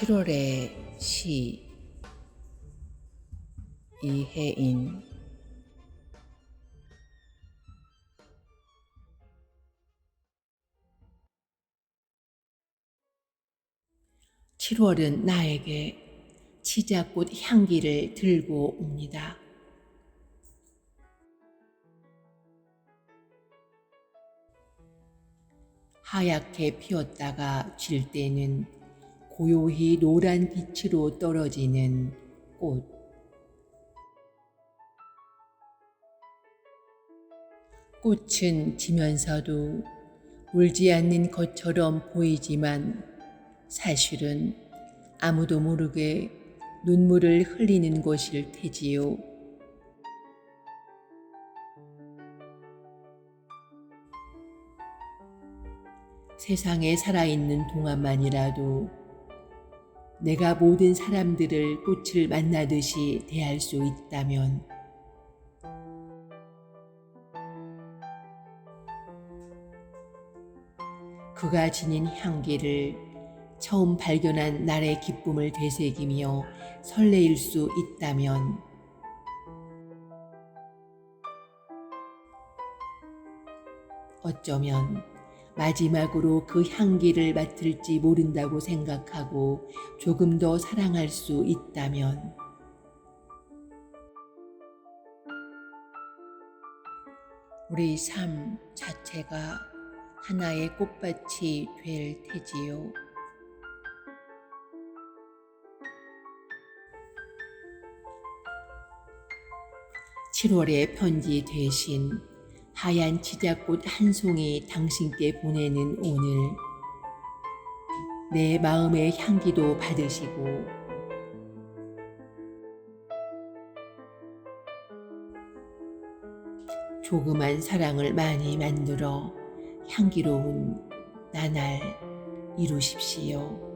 7월의 시 이혜인 7월은 나에게 치자꽃 향기를 들고 옵니다. 하얗게 피었다가 질 때는 고요히 노란 빛으로 떨어지는 꽃. 꽃은 지면서도 울지 않는 것처럼 보이지만 사실은 아무도 모르게 눈물을 흘리는 것일 테지요. 세상에 살아있는 동안만이라도 내가 모든 사람들을 꽃을 만나듯이 대할 수 있다면. 그가 지닌 향기를 처음 발견한 날의 기쁨을 되새기며 설레일 수 있다면. 어쩌면 마지막으로 그 향기를 맡을지 모른다고 생각하고 조금 더 사랑할 수 있다면 우리 삶 자체가 하나의 꽃밭이 될 테지요. (7월의) 편지 대신 하얀 치자꽃 한 송이 당신께 보내는 오늘 내 마음의 향기도 받으시고 조그만 사랑을 많이 만들어 향기로운 나날 이루십시오.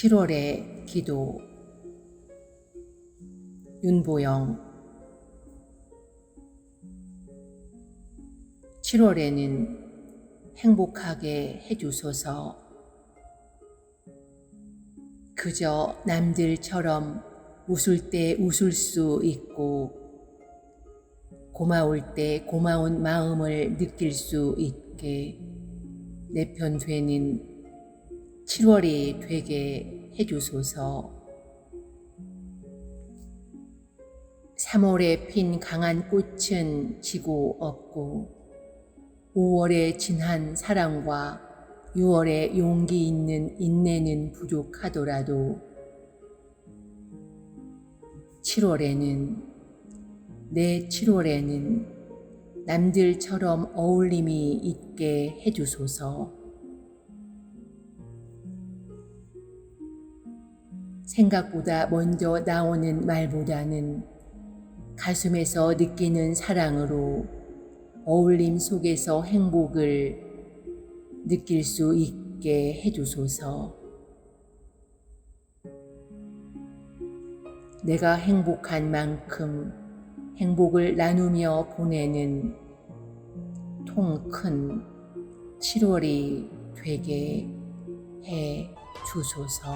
7월의 기도. 윤보영. 7월에는 행복하게 해주소서. 그저 남들처럼 웃을 때 웃을 수 있고 고마울 때 고마운 마음을 느낄 수 있게. 내 편 되는 7월이 되게 해주소서 3월에 핀 강한 꽃은 지고 없고 5월에 진한 사랑과 6월에 용기 있는 인내는 부족하더라도 7월에는 내 7월에는 남들처럼 어울림이 있게 해주소서. 생각보다 먼저 나오는 말보다는 가슴에서 느끼는 사랑으로 어울림 속에서 행복을 느낄 수 있게 해주소서. 내가 행복한 만큼 행복을 나누며 보내는 통 큰 7월이 되게 해 주소서.